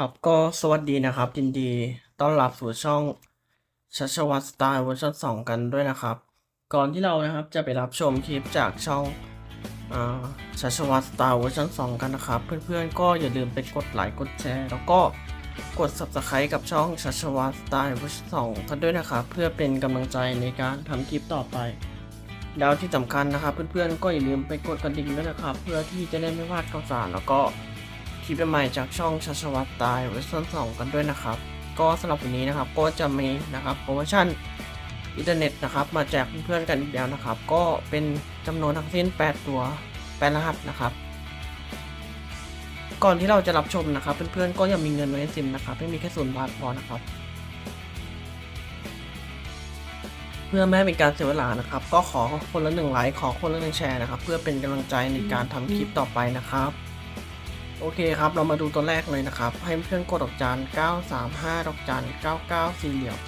ครับก็สวัสดีนะครับยินดีต้อนรับสู่ช่องชัชวัตสไตล์เวอร์ชัน2กันด้วยนะครับ ก่อนที่เรานะครับจะไปรับชมคลิปจากช่องชัชวัตสไตล์เวอร์ชัน2กันนะครับ เพื่อนๆก็อย่าลืมไปกดไลค์กดแชร์ แล้วก็กด subscribe กับช่องชัชวัตสไตล์เวอร์ชัน2กันด้วยนะครับ เพื่อเป็นกำลังใจในการทำคลิปต่อไป แล้วที่สำคัญนะครับ เพื่อนๆก็อย่าลืมไปกดกระดิ่งด้วยนะครับ เพื่อที่จะได้ไม่พลาดข่าวสารแล้วก็ คลิปใหม่จากช่องชัชวัตตายเวอร์ชัน2กันด้วยนะครับ ก็สำหรับวันนี้นะครับก็จะมีนะครับโปรโมชั่นอินเทอร์เน็ตนะครับมาแจกเพื่อนๆกันอีกแล้วนะครับ ก็เป็นจำนวนทั้งสิ้น 8 ตัว8รหัสนะครับ ก่อนที่เราจะรับชมนะครับเพื่อนๆก็อย่ามีเงินไว้ในซิมนะครับไม่มีแค่ศูนย์บาทพอนะครับ เพื่อไม่ให้เป็นการเสียเวลานะครับ ก็ขอคนละหนึ่งไลค์ขอคนละหนึ่งแชร์นะครับ เพื่อเป็นกำลังใจในการทำคลิปต่อไปนะครับ โอเคครับ เรามาดูตัวแรกเลยนะครับ ให้เพื่อนกดดอกจัน 935 ดอกจัน 99 สี่เหลี่ยม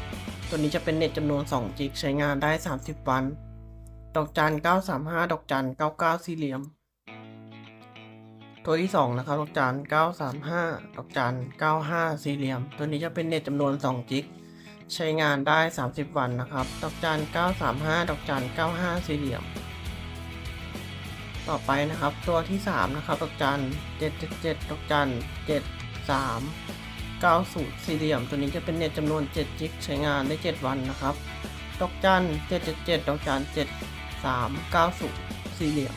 ตัวนี้จะเป็นเน็ตจำนวน 2 จิก ใช้งานได้ 30 วัน ดอกจัน 935 ดอกจัน 99 สี่เหลี่ยม ตัวที่ 2 นะครับ ดอกจัน 935 ดอกจัน 95 สี่เหลี่ยม ตัวนี้จะเป็นเน็ตจำนวน 2 จิก ใช้งานได้ 30 วันนะครับ ดอกจัน 935 ดอกจัน 95 สี่เหลี่ยม ต่อไปนะครับ ตัวที่ 3 นะครับ ดอกจัน777ดเจ็ดดอกจัน73 90สี่เหลี่ยม ตัวนี้จะเป็นเน็ตจำนวน 7 จิกใช้งานได้ 7 วันนะครับ ดอกจัน777ดเจ็ดเจ็ดดอกจัน73 90สี่เหลี่ยม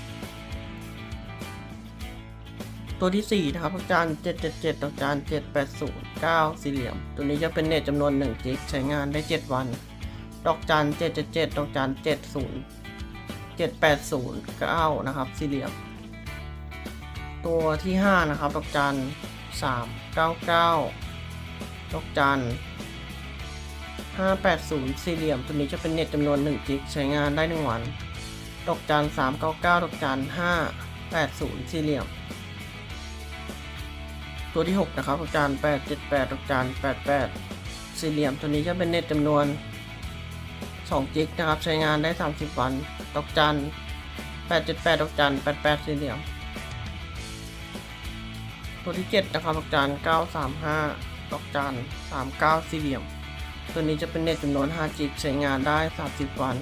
ตัวที่ 4 นะครับ ดอกจัน777ดอกจัน780 9สี่เหลี่ยม ตัวนี้จะเป็นเน็ตจำนวน 1 จิกใช้งานได้ 7 วัน ดอกจัน777ดอกจัน70 7809 นะครับ สี่เหลี่ยม ตัวที่ 5 นะครับ ดอกจัน 399 ดอกจัน 580 สี่เหลี่ยม ตัวนี้จะเป็นเน็ตจำนวน1จิกใช้งานได้ 1 วัน ดอกจัน 399 ดอกจัน 580 สี่เหลี่ยม ตัวที่ 6 นะครับ ดอกจัน 878 ดอกจัน 88 สี่เหลี่ยม ตัวนี้จะเป็นเน็ตจำนวน 2จิกนะครับ ใช้งานได้ 30 วัน ดอกจัน 8.8 ดอกจัน 88 สี่เหลี่ยม ตัวที่ 7 นะครับ ดอกจัน 935 ดอกจัน 39 สี่เหลี่ยม ตัวนี้จะเป็นเน็ตจำนวน5จิกใช้งานได้ 30 วัน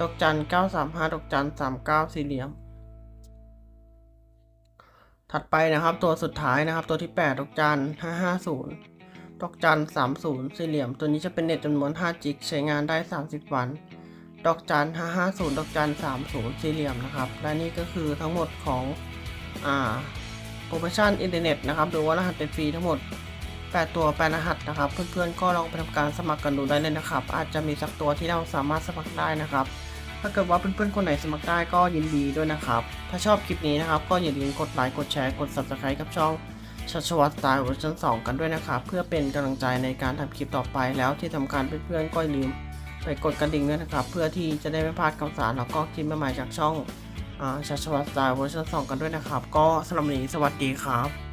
ดอกจัน 935 ดอกจัน 39 สี่เหลี่ยม ถัดไปนะครับ ตัวสุดท้ายนะครับ ตัวที่ 8 ดอกจัน 550 ดอกจัน30สี่เหลี่ยม ตัวนี้จะเป็นเน็ตจำนวน 5 จิก ใช้งานได้ 30 วัน ดอกจัน550ดอกจัน30สี่เหลี่ยมนะครับ และนี่ก็คือทั้งหมดของอ่าโปรโมชั่นอินเทอร์เน็ตนะครับหรือว่ารหัสเป็นฟรีทั้งหมด 8 ตัว8รหัสนะครับ เพื่อนๆ ก็ลองไปทำการสมัครกันดูได้เลยนะครับ อาจจะมีสักตัวที่เราสามารถสมัครได้นะครับ ถ้าเกิดว่าเพื่อนๆ คนไหนสมัครได้ก็ยินดีด้วยนะครับ ถ้าชอบคลิปนี้นะครับ ก็อย่าลืมกดไลค์ กดแชร์ กด subscribe กับช่อง ชัชวัตตายเวอร์ชัน2 กันด้วยนะครับ เพื่อเป็นกำลังใจในการทำคลิปต่อไปแล้วที่ทำการเพื่อนๆก็อย่าลืม ไปกดกระดิ่งด้วยนะครับ เพื่อที่จะได้ไม่พลาดข่าวสารแล้วก็คลิปใหม่ๆจากช่องชัชวัตตายเวอร์ชัน2 กันด้วยนะครับ ก็สำหรับวันนี้สวัสดีครับ